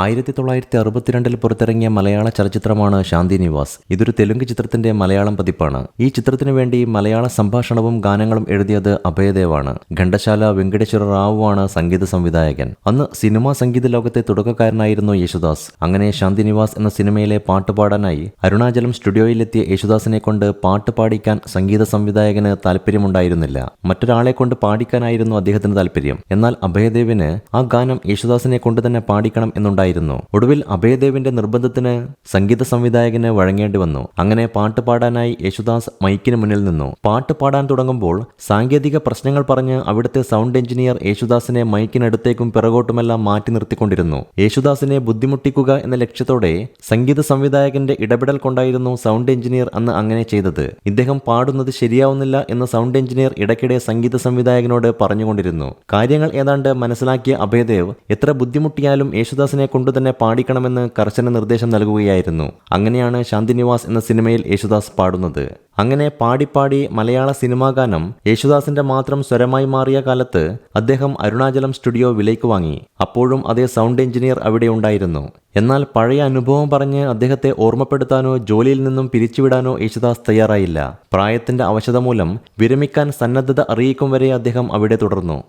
ആയിരത്തി തൊള്ളായിരത്തി അറുപത്തിരണ്ടിൽ പുറത്തിറങ്ങിയ മലയാള ചലച്ചിത്രമാണ് ശാന്തിനിവാസ്. ഇതൊരു തെലുങ്ക് ചിത്രത്തിന്റെ മലയാളം പതിപ്പാണ്. ഈ ചിത്രത്തിനു വേണ്ടി മലയാള സംഭാഷണവും ഗാനങ്ങളും എഴുതിയത് അഭയദേവാണ്. ഘണ്ടശാല വെങ്കടേശ്വര റാവുവാണ് സംഗീത സംവിധായകൻ. അന്ന് സിനിമാ സംഗീത ലോകത്തെ തുടക്കക്കാരനായിരുന്നു യേശുദാസ്. അങ്ങനെ ശാന്തിനിവാസ് എന്ന സിനിമയിലെ പാട്ട് പാടാനായി അരുണാചലം സ്റ്റുഡിയോയിലെത്തിയ യേശുദാസിനെ കൊണ്ട് പാട്ട് പാടിക്കാൻ സംഗീത സംവിധായകന് താല്പര്യമുണ്ടായിരുന്നില്ല മറ്റൊരാളെ കൊണ്ട് പാടിക്കാനായിരുന്നു അദ്ദേഹത്തിന് താല്പര്യം എന്നാൽ അഭയദേവിന് ആ ഗാനം യേശുദാസിനെ കൊണ്ട് തന്നെ പാടിക്കണം എന്നുണ്ടായിരുന്നു. ഒടുവിൽ അഭയദേവിന്റെ നിർബന്ധത്തിന് സംഗീത സംവിധായകന് വഴങ്ങേണ്ടി വന്നു. അങ്ങനെ പാട്ട് പാടാനായി യേശുദാസ് മൈക്കിന് മുന്നിൽ നിന്നു. പാട്ട് പാടാൻ തുടങ്ങുമ്പോൾ സാങ്കേതിക പ്രശ്നങ്ങൾ പറഞ്ഞ് അവിടുത്തെ സൗണ്ട് എഞ്ചിനീയർ യേശുദാസിനെ മൈക്കിനടുത്തേക്കും പിറകോട്ടുമെല്ലാം മാറ്റി നിർത്തിക്കൊണ്ടിരുന്നു. യേശുദാസിനെ ബുദ്ധിമുട്ടിക്കുക എന്ന ലക്ഷ്യത്തോടെ സംഗീത സംവിധായകന്റെ ഇടപെടൽ കൊണ്ടായിരുന്നു സൗണ്ട് എഞ്ചിനീയർ അന്ന് അങ്ങനെ ചെയ്തത്. ഇദ്ദേഹം പാടുന്നത് ശരിയാവുന്നില്ല എന്ന് സൗണ്ട് എഞ്ചിനീയർ ഇടയ്ക്കിടെ സംഗീത സംവിധായകനോട് പറഞ്ഞുകൊണ്ടിരുന്നു. കാര്യങ്ങൾ ഏതാണ്ട് മനസ്സിലാക്കിയ അഭയദേവ് എത്ര ബുദ്ധിമുട്ടിയാലും യേശുദാസിനെ കൊണ്ടുതന്നെ പാടിക്കണമെന്ന് കർശന നിർദ്ദേശം നൽകുകയായിരുന്നു. അങ്ങനെയാണ് ശാന്തിനിവാസ് എന്ന സിനിമയിൽ യേശുദാസ് പാടുന്നത്. അങ്ങനെ പാടിപ്പാടി മലയാള സിനിമാ ഗാനം യേശുദാസിന്റെ മാത്രം സ്വരമായി മാറിയ കാലത്ത് അദ്ദേഹം അരുണാചലം സ്റ്റുഡിയോ വിലയ്ക്ക് വാങ്ങി. അപ്പോഴും അതേ സൗണ്ട് എഞ്ചിനീയർ അവിടെ ഉണ്ടായിരുന്നു. എന്നാൽ പഴയ അനുഭവം പറഞ്ഞ് അദ്ദേഹത്തെ ഓർമ്മപ്പെടുത്താനോ ജോലിയിൽ നിന്നും പിരിച്ചുവിടാനോ യേശുദാസ് തയ്യാറായില്ല. പ്രായത്തിന്റെ അവശത മൂലം വിരമിക്കാൻ സന്നദ്ധത അറിയിക്കും വരെ അദ്ദേഹം അവിടെ തുടർന്നു.